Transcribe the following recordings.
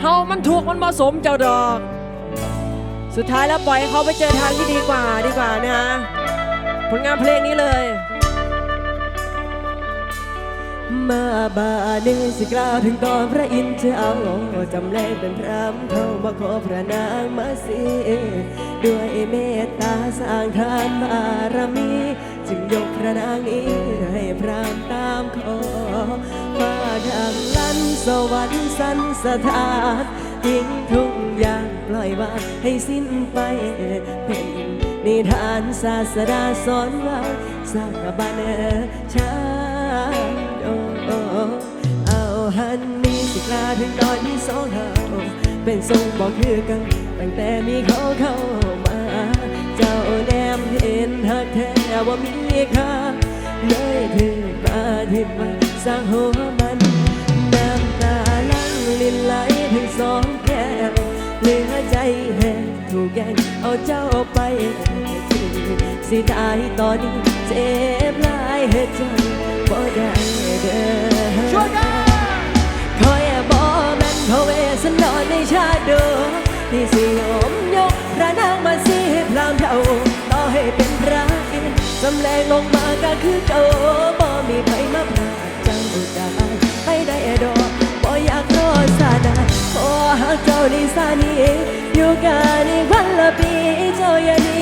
เฮามันถูกมันผสมเจ้าดอก สุดท้ายแล้วปล่อยให้เขาไปเจอทางที่ดีกว่าดีกว่านะฮะผลงานเพลงนี้เลยมาบาเนสิกล่าวถึงตอนพระอินทร์เจ้าจำแรงเป็นพรำเข้ามาขอพระนางมาสีด้วยเมตตาสร้างทานบารมี จึงยกพระนางนี้ให้พรามตามขอมาดังลันสวรรค์สันสถานทิ้งทุกอย่างปล่อยวางให้สิ้นไปเป็นนิทานศาสดาสอนว่าสร้างบันชาโอเอาฮันนี่สิกล้าถึงตอนที่สองเราเป็นทรงบอกคือกัน ตั้งแต่มีเขาเข้ามา เจ้าแน เห็นหักแท้ว่ามีค่าเลยถือมาทิมมาสร้างหัวมันน้ำตาลังลินไหลถึงสองแก้มเหลือใจแห้งถูกแย่งเอาเจ้าไปสิตายตอนนี้เจ็บหลายเหตุใจบ่ได้เด้อช่วยกันคอยบ่แม่นพระเวสนอนในชาติเดิมที่สิยอมยกพระนางมาสิพรามเท่า ลงมาก็คือเก่าบ่มีใครมาพรากเจ้าได้ไปได้ดอกบ่อยากรอซาดาขอหาเจ้านิสานีอยู่กันอีกวันละปีเจ้าอย่าหนี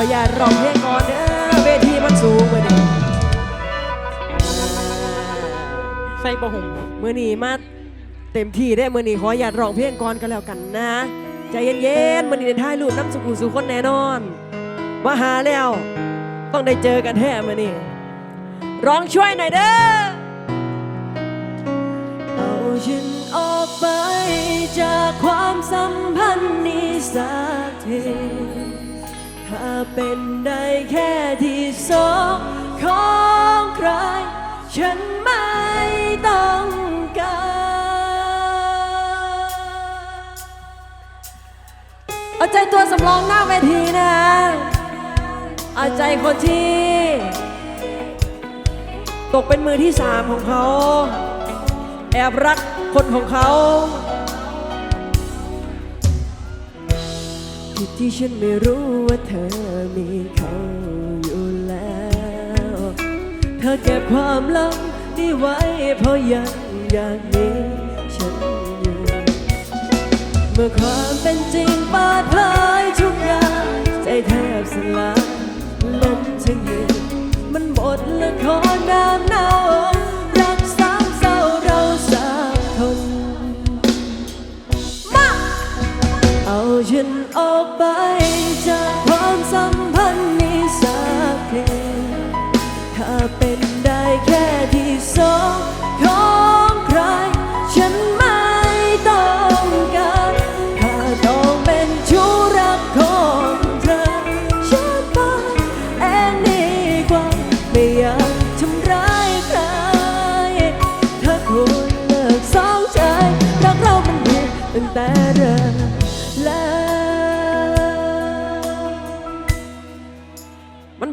ออย่าร้องเพลงก่อนเด้อเวทีมันสูงเมื่อนี้ใส่บะหุ่มเมื่อนี้มาเต็มที่ได้เมื่อนี้ขออย่าร้องเพลงก่อนก็แล้วกันนะใจเย็นๆเมื่อนี้ได้ถ่ายรูปน้ำสุขุสุขคนแน่นอนมาหาแล้ว ต้องได้เจอกันแท้เมื่อนี้ร้องช่วยหน่อยเด้อเอาฉันออกไปจากความสัมพันธ์นี้สักที เป็นได้แค่ที่สองของใคร ฉันไม่ต้องการเอาใจตัวสำรองหน้าเวทีนะ เอาใจคนที่ ตกเป็นมือที่สามของเขา แอบรักคนของเขา ที่ที่ฉันไม่รู้ว่าเธอมีเขาอยู่แล้ว เธอเก็บความลับนี่ไว้เพราะยังอยากมีฉันอยู่ เมื่อความเป็นจริงปิดเผยทุกอย่างใจแทบสลายนั้นถึงยืมันหมดและขอน้ำหนาว นออกไปจากความสัมพันธ์นี้สักทีถ้าเป็นได้แค่ที่สอง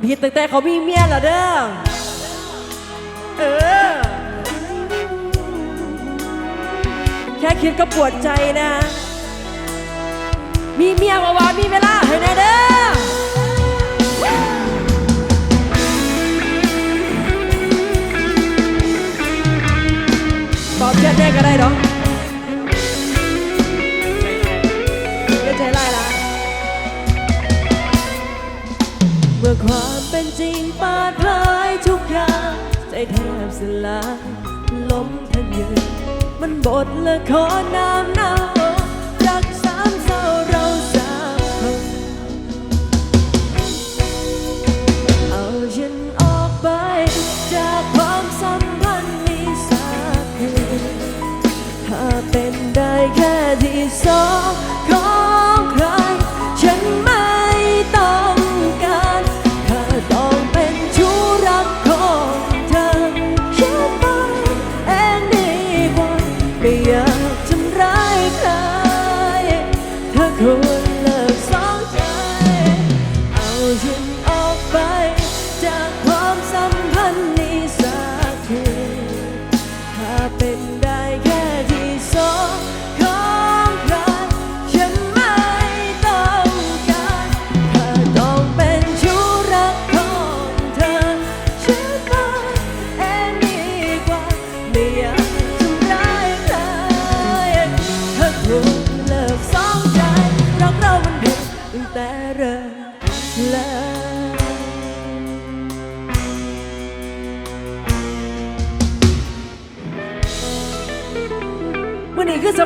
ผิต่แต่เขามีเมียแล้วเด้อเออ แค่คิดก็ปวดใจนะ มีเมียว่าวมีเวลาให้แน่เด้อตอบเชื่อแน่ก็ได้เนาเชื่อใจไล่ละเมื่อความ เป็นจริงปาดพลายทุกอย่างใจแทบสลายล้มทันยืนมันบทละครน้ำหนาวรักสามเศร้าเราสามคนเอาฉันออกไป จากความสัมพันธ์นี้สักคืถ้าเป็นได้แค่ที่สอง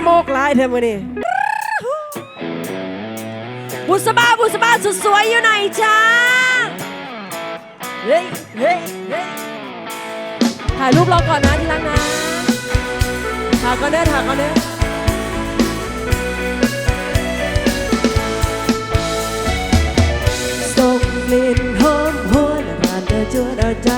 โมกหลายเทมือนี่บุษบาบุษบาสุดสวยอยู่ไหนจ้าเฮ้ยเฮ้ยเฮ้ยถ่ายรูปเราก่อนนะที่รักนะถ่ายก่อนเด้อถ่ายก่อนเด้อส่งกลิ่นหอมหวนผ่านเธอจวนเอาใจ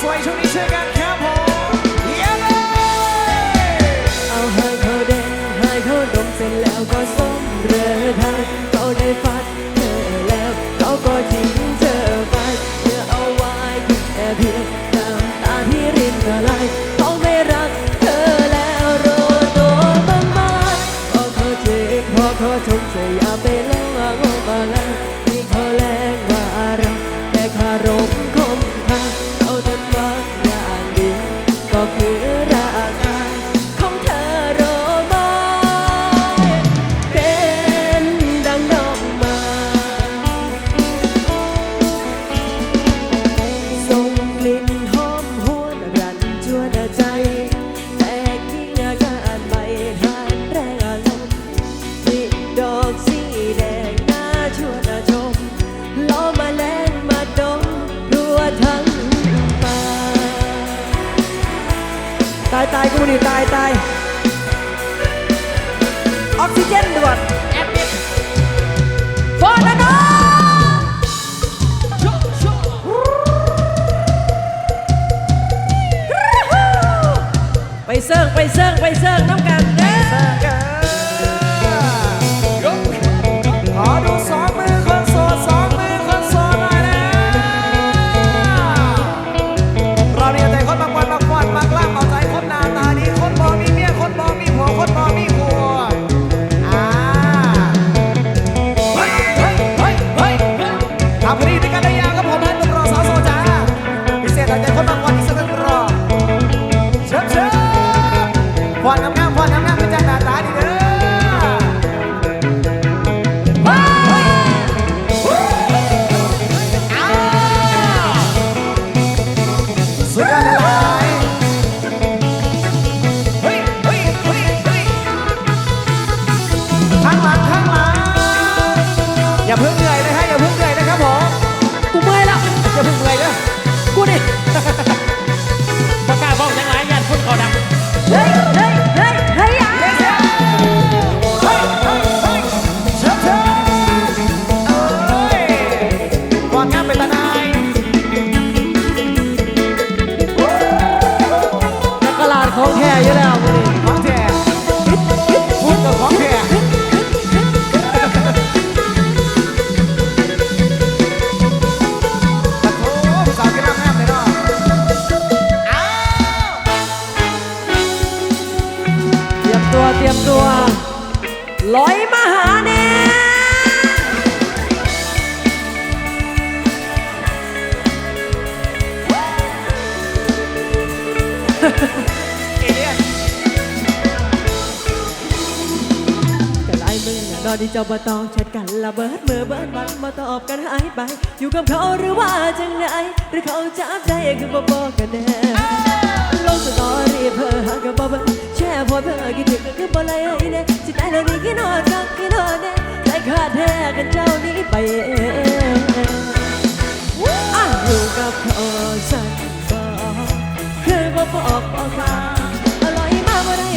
สวยด์ช่วงนี้ช่วยกันครับผมเย้เลยเอาให้เขาแดงให้เขาดมเสร็จแล้วก็ส้มเรือไทยเขาได้ฟัด เซิร์ฟไปเซิร์ฟไปเซิร์ฟน้ำกันเด้อ แต่ไล่เมือนนอนที่เจ้าบ่ต้องชัดกันละเบิดเมื่อเบิดมันมาตอบกันหายไป อยู่กับเขาหรือว่าจังไหนหรือเขาจับใจคือบ่บอกกันแน่ลงสตอรี่เพื่อหากับบ่เบิดแช่พอเพื่อคิดถึงคือบ่ไรเนี่จิตใจเรานี่กินนอนกักกินนอนเน่แต่ขาดแท้กันเจ้านี้ไปเองอยู่กับเขาสัก คือบ่พอออกบ่ฟ้าอร่อยมากบ่ได้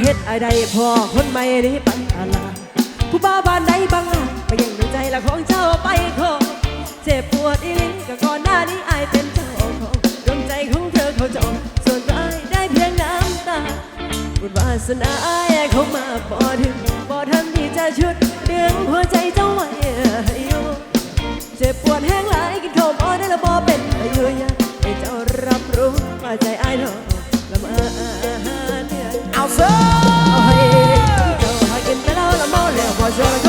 เฮ็ดอะไรพอคนใหม่นี้ปัญหาลผู้บ้าบ้านใดบ้างล่ะไปยังดวงใจละของเจ้าไปขอเจ็บปวดอีลิ้ก็ก่อนหน้านี้อายเป็นเจ้าของดวงใจของเธอเขาจองส่วนอายได้เพียงน้ำตาบุญวาสนาอายเขามาบอถึงบ่ทันที่จะชุดดึงหัวใจเจ้าไว้อยู่เจ็บปวดแห้งหลายกินโคมอ้อได้ละบ่เป็นอายุยาให้เจ้ารับรู้มาใจอายเนาะ Oh, hey, Oh, hey! I can tell all the money,